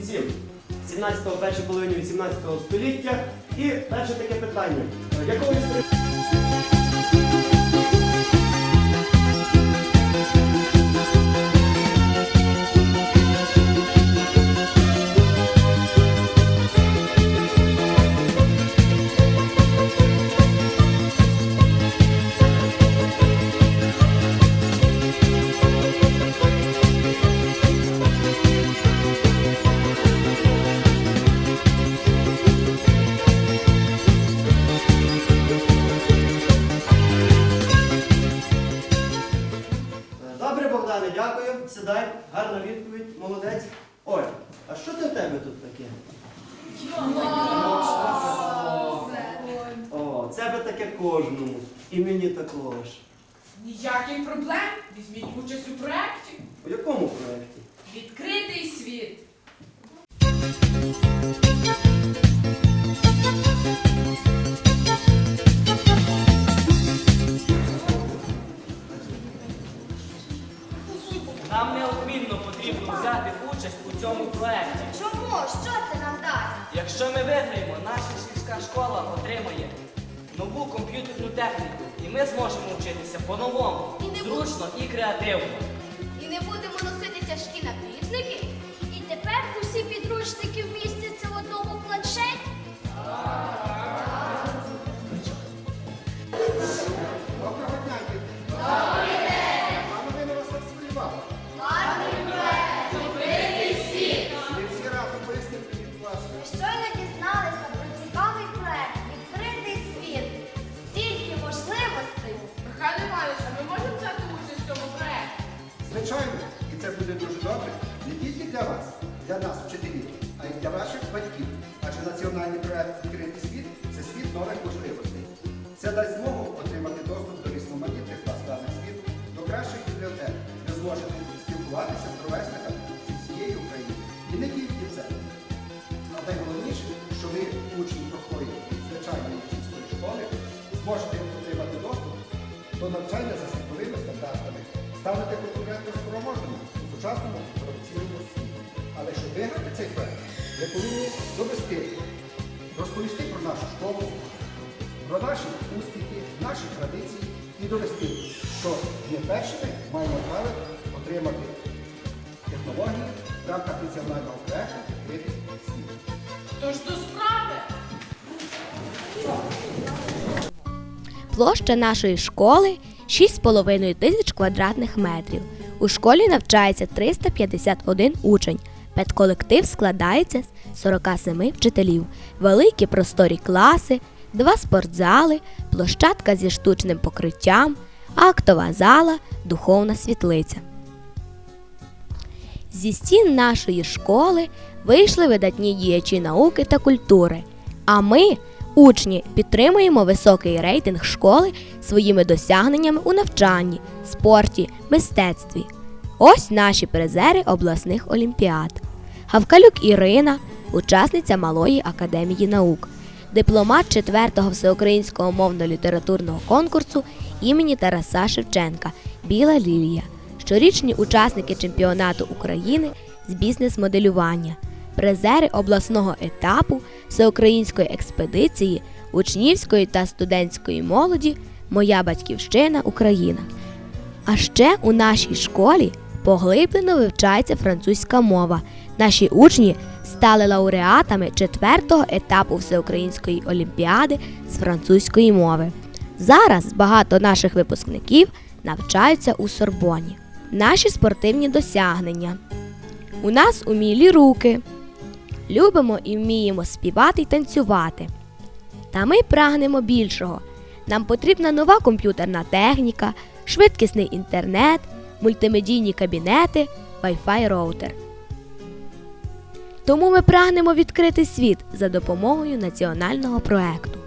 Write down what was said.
кінці 17-го, першій половині 18 століття. І перше таке питання. Е, Якого історичного Гарна відповідь, молодець. Ой, а що це в тебе тут таке? О, це би таке кожному. І мені також. Ніяких проблем. Візьміть участь у проєкті. У якому проєкті? Відкритий світ. Якщо ми виграємо, наша сільська школа отримає нову комп'ютерну техніку, і ми зможемо вчитися по-новому, зручно і креативно. Для вас, для нас, вчителів, а й для ваших батьків. Адже національний проект «Відкритий світ це світ нових можливостей. Це дасть змогу отримати доступ до різноманітних баз даних світу, до кращих бібліотек, де зможете спілкуватися з ровесниками зі всієї України. І не тільки це. А найголовніше, що ви, учні простої звичайної сільської школи, зможете отримати доступ до навчання за світовими стандартами, станете конкурентно спроможними у сучасному світі. Але щоб виграти цей проект, ви повинні довести, розповісти про нашу школу, про наші успіхи, наші традиції і довести, що ми першими маємо право отримати технології в рамках національного проекту «Відкритий світ». Тож до справи. Площа нашої школи 6,5 тисяч квадратних метрів. У школі навчається 351 учень. Педколектив складається з 47 вчителів, великі просторі класи, два спортзали, площадка зі штучним покриттям, актова зала, духовна світлиця. Зі стін нашої школи вийшли видатні діячі науки та культури. А ми, учні, підтримуємо високий рейтинг школи своїми досягненнями у навчанні, спорті, мистецтві. Ось наші призери обласних олімпіад. Гавкалюк Ірина, учасниця Малої академії наук, дипломат 4-го всеукраїнського мовно-літературного конкурсу імені Тараса Шевченка Біла Лілія, щорічні учасники чемпіонату України з бізнес-моделювання, призери обласного етапу всеукраїнської експедиції учнівської та студентської молоді Моя батьківщина Україна. А ще у нашій школі поглиблено вивчається французька мова. Наші учні стали лауреатами четвертого етапу Всеукраїнської олімпіади з французької мови. Зараз багато наших випускників навчаються у Сорбоні. Наші спортивні досягнення. У нас умілі руки. Любимо і вміємо співати й танцювати. Та ми прагнемо більшого. Нам потрібна нова комп'ютерна техніка, швидкісний інтернет, мультимедійні кабінети, Wi-Fi роутер. Тому ми прагнемо відкрити світ за допомогою національного проекту.